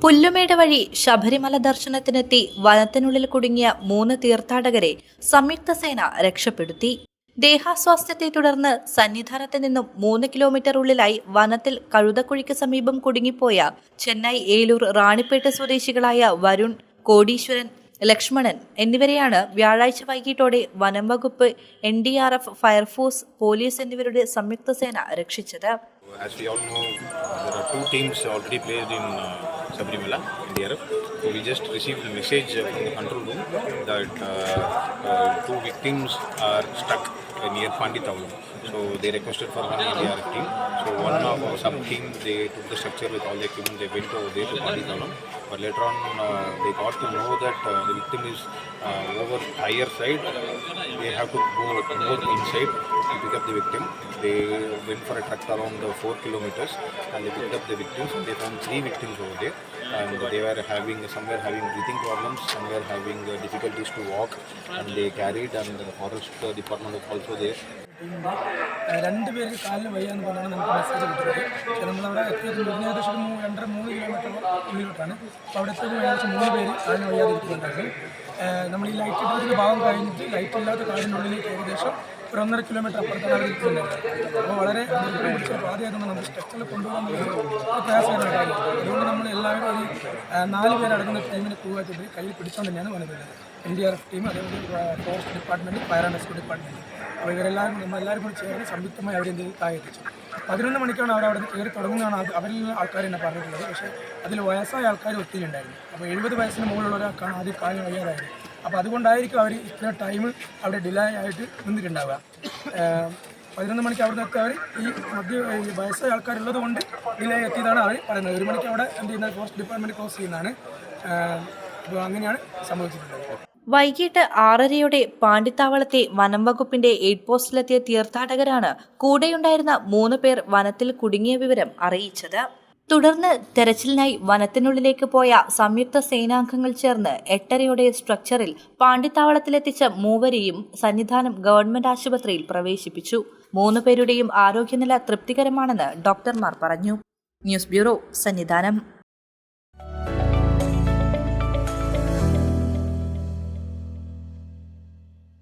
പുല്ലുമേട് വഴി ശബരിമല ദർശനത്തിനെത്തി വനത്തിനുള്ളിൽ കുടുങ്ങിയ മൂന്ന് തീർത്ഥാടകരെ സംയുക്ത സേന രക്ഷപ്പെടുത്തി. ദേഹാസ്വാസ്ഥ്യത്തെ തുടർന്ന് സന്നിധാനത്ത് നിന്നും മൂന്ന് കിലോമീറ്റർ ഉള്ളിലായി വനത്തിൽ കഴുതക്കുഴിക്ക് സമീപം കുടുങ്ങിപ്പോയ ചെന്നൈ ഏലൂർ റാണിപ്പേട്ട് സ്വദേശികളായ വരുൺ കോടീശ്വരൻ ലക്ഷ്മണൻ എന്നിവരെയാണ് വ്യാഴാഴ്ച വൈകിട്ടോടെ വനം വകുപ്പ് N D R F fire force police എന്നിവരുടെ സംയുക്ത സേന രക്ഷിച്ചത്. Sabrimala, NDRF. So we just received a message from the control room that uh, uh, two victims are stuck near Panditavalam. So they requested for one NDRF team. So one of our sub team they took the structure with all the equipment. They went over there to Panditavalam. But later on, uh, they got to know that uh, the victim is uh, over higher side. They have to go more inside to pick up the victim. They went for a trek around uh, four kilometers and they picked up the victims. And they found three victims over there, and they were having some were having breathing problems, some were having uh, difficulties to walk, and they carried. And the forest uh, department was also there. ഏഹ് രണ്ട് പേർക്ക് കാലിന് വയ്യാന്ന് പറഞ്ഞാണ് നമുക്ക് message കിട്ടുന്നത് പക്ഷേ നമ്മളവിടെ എത്തിയത് മൂന്ന് ഏകദേശം ഒരു മൂ- രണ്ടര മൂന്ന് കിലോമീറ്റർ ഉള്ളിലോട്ടാണ് അപ്പോൾ അവിടെ എത്തിയപ്പോൾ ഏകദേശം മൂന്ന് പേര് കാലിന് വയ്യാതിരിക്കുന്നുണ്ടായിരുന്നു നമ്മൾ ഈ ലൈറ്റ് ഇട്ടതിന്റെ ഭാഗം കഴിഞ്ഞിട്ട് ലൈറ്റ് ഇല്ലാത്ത കാടിനുള്ളിലേക്ക് ഏകദേശം ഒരു ഒന്നര കിലോമീറ്റർ അപ്പുറത്താണ് അവർ ഇരിക്കുന്നുണ്ടായിരുന്നത് അപ്പോൾ വളരെ പിടിച്ച പാതയായതുകൊണ്ട് നമുക്ക് സ്ട്രക്ചറിൽ കൊണ്ടുപോകാൻ പ്രയാസകരമായ കാര്യം അതുകൊണ്ട് നമ്മൾ എല്ലാവരും ഒരു നാല് പേരടങ്ങുന്ന ടീമിനെ പോകാത്തത് കയ്യിൽ പിടിച്ചുകൊണ്ട് തന്നെയാണ് N D R F team അതേപോലെ forest department fire and rescue department അപ്പോൾ ഇവരെല്ലാവരും നമ്മളെല്ലാവരും കൂടി ചേർന്ന് സംയുക്തമായി അവരെന്തെങ്കിലും എന്ത് താഴെ എത്തിച്ചു പതിനൊന്ന് മണിക്കാണ് അവർ അവിടെ കയറി തുടങ്ങുന്നതാണ് അവരിൽ ആൾക്കാർ എന്നെ പറഞ്ഞിട്ടുള്ളത്. പക്ഷേ അതിൽ വയസ്സായ ആൾക്കാർ ഒത്തിരി ഉണ്ടായിരുന്നു അപ്പോൾ എഴുപത് വയസ്സിന് മുകളിലുള്ള ഒരാൾക്കാണ് ആദ്യം കാര്യം വയ്യാതായത്. അപ്പോൾ അതുകൊണ്ടായിരിക്കും അവർ ഇത്ര ടൈം അവിടെ ഡിലേ ആയിട്ട് നിന്നിട്ടുണ്ടാവുക. പതിനൊന്ന് മണിക്ക് അവിടെ നിന്നൊക്കെ അവർ ഈ മധ്യ ഈ വയസ്സായ ആൾക്കാരുള്ളത് കൊണ്ട് ഡിലേ എത്തിയതാണ് അവർ പറയുന്നത്. ഒരു മണിക്ക് അവിടെ എന്ത് ചെയ്യുന്ന ഫോറസ്റ്റ് ഡിപ്പാർട്ട്മെന്റ് ക്ലോസ് ചെയ്യുന്നതാണ്. അപ്പോൾ അങ്ങനെയാണ് സംഭവിച്ചിട്ടുള്ളത്. വൈകിട്ട് ആറരയോടെ പാണ്ടിത്താവളത്തെ വനം വകുപ്പിന്റെ എയ്ഡ് പോസ്റ്റിലെത്തിയ തീർത്ഥാടകരാണ് കൂടെയുണ്ടായിരുന്ന മൂന്ന് പേർ വനത്തിൽ കുടുങ്ങിയ വിവരം അറിയിച്ചത്. തുടർന്ന് തെരച്ചിലിനായി വനത്തിനുള്ളിലേക്ക് പോയ സംയുക്ത സേനാംഗങ്ങൾ ചേർന്ന് എട്ടരയോടെ സ്ട്രക്ചറിൽ പാണ്ടിത്താവളത്തിലെത്തിച്ച മൂവരെയും സന്നിധാനം ഗവൺമെന്റ് ആശുപത്രിയിൽ പ്രവേശിപ്പിച്ചു. മൂന്ന് പേരുടെയും ആരോഗ്യനില തൃപ്തികരമാണെന്ന് ഡോക്ടർമാർ പറഞ്ഞു. News bureau Sannidhanam.